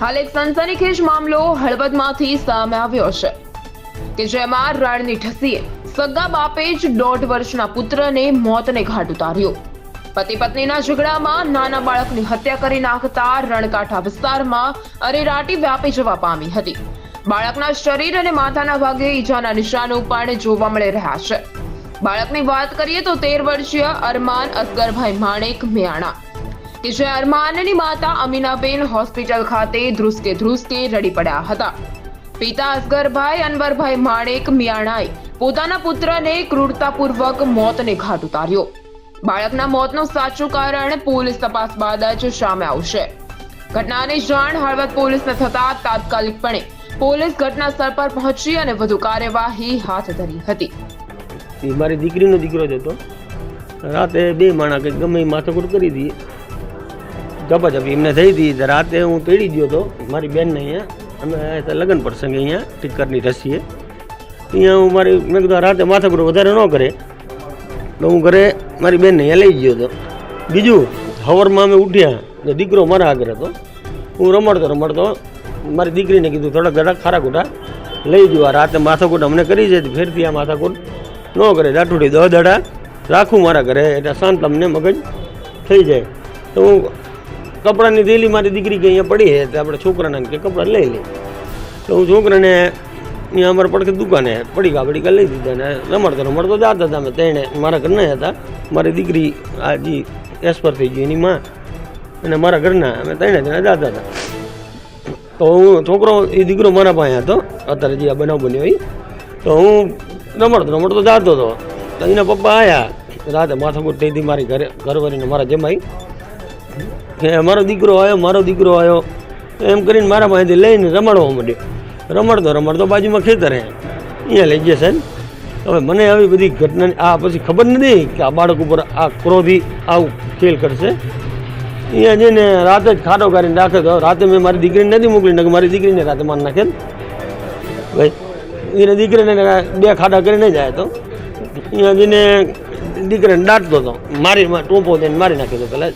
હાલ એક સનસનીખેજ મામલો હળવદમાંથી સામે આવ્યો છે. કે જેમાં રાણની ઠસીએ સગા બાપે જ દોઢ વર્ષના પુત્રને મોતને ઘાટ ઉતાર્યો. પતિ પત્નીના ઝઘડામાં નાના બાળકની હત્યા કરી નાખતા રણકાંઠા વિસ્તારમાં અરેરાટી વ્યાપી જવા પામી હતી. બાળકના શરીર અને માથાના ભાગે ઈજાના નિશાનો પણ જોવા મળી રહ્યા છે. બાળકની વાત કરીએ તો તેર વર્ષીય અરમાન અસગરભાઈ માણેક મિયાણા. કે જે અરમાનની માતા અમીનાબેન હોસ્પિટલ ખાતે ધ્રુસકે ધ્રુસકે રડી પડ્યા હતા. પિતા અસગરભાઈ, અનવરભાઈ માણેક મિયાણાએ પોતાના પુત્રને ક્રૂરતાપૂર્વક મોતને ઘાટ ઉતાર્યો. બાળકના મોતનું સાચું કારણ પોલીસ તપાસ બાદ જ સામે આવશે. ઘટનાની જાણ હળવદ પોલીસને થતા તાત્કાલિકપણે પોલીસ ઘટના સ્થળ પર પહોંચી અને વધુ કાર્યવાહી હાથ ધરી હતી. મારી દીકરીનો દીકરો જ હતો. રાતે બે માણા કે ગમે માથાકૂટ કરી હતી. ઝપાઝપી એમને થઈ હતી રાતે હું તેડી ગયો હતો મારી બેનને અહીંયા. અમે લગ્ન પ્રસંગે અહીંયા ટીકરની રસીએ. અહીંયા હું મારી, મેં કીધું રાતે માથાકૂટ વધારે ન કરે. તો હું ઘરે મારી બેનને અહીંયા લઈ ગયો હતો બીજું, હવરમાં અમે ઉઠ્યા તો દીકરો મારા આગળ હતો. હું રમડતો રમડતો મારી દીકરીને કીધું, થોડાક ઘડા ખારા ખોટા લઈ જવા આ રાતે માથાકૂટ અમને કરી છે. ફેરથી આ માથાકૂટ ન કરે. દાઠુડી દહ દડા રાખું મારા ઘરે. એટલે શાંત અમને મગજ થઈ જાય. તો હું કપડાની થેલી મારી દીકરી કે અહીંયા પડી છે આપણે છોકરાને કે કપડાં લઈ લે તો હું છોકરાને અહીંયા અમારા પડખે દુકાને પડી કા પડી લઈ દીધા ને રમડતો રમડતો જતા હતા અમે તેણે મારા ઘરના હતા. મારી દીકરી આજી જી એક્સપર થઈ ગઈ એની માં. અને મારા ઘરના અમે તેણે જણા જતા હતા. તો હું છોકરો, એ દીકરો મારા પાસે હતો. અત્યારે જે આ બનાવ બન્યો એ તો હું રમડતો રમડતો જતો હતો. તો એના પપ્પા આવ્યા રાતે માથાકૂટ થઈ હતી મારી ઘરે, ઘરવાળીને મારા જમાઈ. કે મારો દીકરો આવ્યો, મારો દીકરો આવ્યો. એમ કરીને મારા પાસેથી લઈને રમાડવા માંડ્યો. રમડતો રમડતો બાજુમાં ખેતર અહીંયા લઈ ગયા સાહેબ. હવે મને આવી બધી ઘટના આ પછી ખબર નથી કે આ બાળક ઉપર આ ક્રોધી આવું ખેલ કરશે. અહીંયા જઈને રાતે જ ખાડો કરીને રાખે તો રાતે મેં મારી દીકરીને નથી મોકલી નાખી મારી દીકરીને રાતે માર નાખે ભાઈ, એને દીકરીને બે ખાડા કરીને જાય તો. અહીંયા જઈને દીકરીને દાટતો હતો મારી ટોપો દઈને મારી નાખ્યો હતો પહેલાં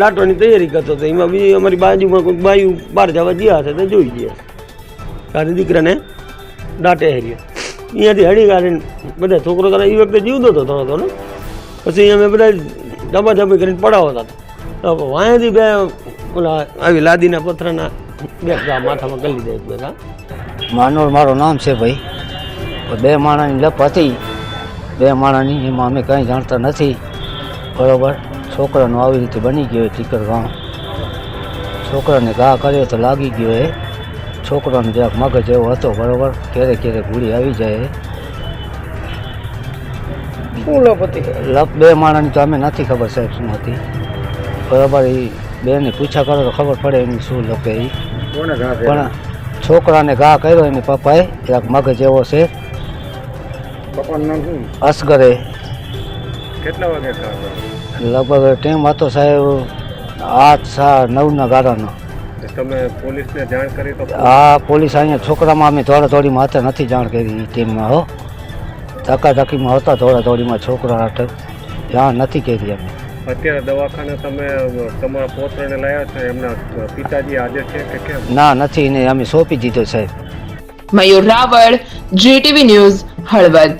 દાટવાની તૈયારી કરતો હતો. એમાં બીજી અમારી બાજુમાં કોઈ બાયું બહાર જવા ગયા હશે તો જોઈ ગયા તારી દીકરાને દાટે હેર્યો. અહીંયાથી હળી કાઢીને બધા છોકરો તારા એ વખતે જીવતો હતો થોડો થોડો. પછી અમે બધા ડબ્બા ડબ્બી કરીને પડાવતા હતા. વાંયથી બે ઓલા આવી લાદીના પથરાના બે માથામાં કરી લીધા એક બધા. માનોર મારું નામ છે ભાઈ. બે માણાની લપ હતી. બે માણાની એમાં અમે કંઈ જાણતા નથી. બરોબર? છોકરાનો આવી રીતે બની ગયો ટીકર ગામ છોકરાને ઘા કર્યો તો લાગી ગયો એ છોકરાનો જરાક મગજ એવો હતો બરાબર? ક્યારેક ક્યારેક ભૂલી આવી જાય લપ બે માણાની તો અમે નથી ખબર સાહેબ શું હતી. બરાબર એ બેને પૂછા કરો તો ખબર પડે એની શું લપે એ પણ છોકરાને ઘા કર્યો એની પપ્પાએ જરાક મગજ એવો છે. અસગરે. કેટલા વાગે લગભગ ટાઈમ હતો સાહેબ આઠ સા નવના ગાળાનો તમે પોલીસને જાણ કરી તો હા પોલીસ અહીંયા છોકરામાં અમે થોડા થોડીમાં હતા નથી જાણ કરી એ ટીમમાં હો. ધક્કા ધક્કીમાં હતા થોડા થોડીમાં છોકરા હાથે જાણ નથી કરી અમે. અત્યારે દવાખાને તમે તમારા પોત્રને લાવ્યા છો એમના પિતાજી આજે છે કે કેમ? ના નથી ને અમે સોંપી દીધો સાહેબ. Mayur Raval GTV news Halvad.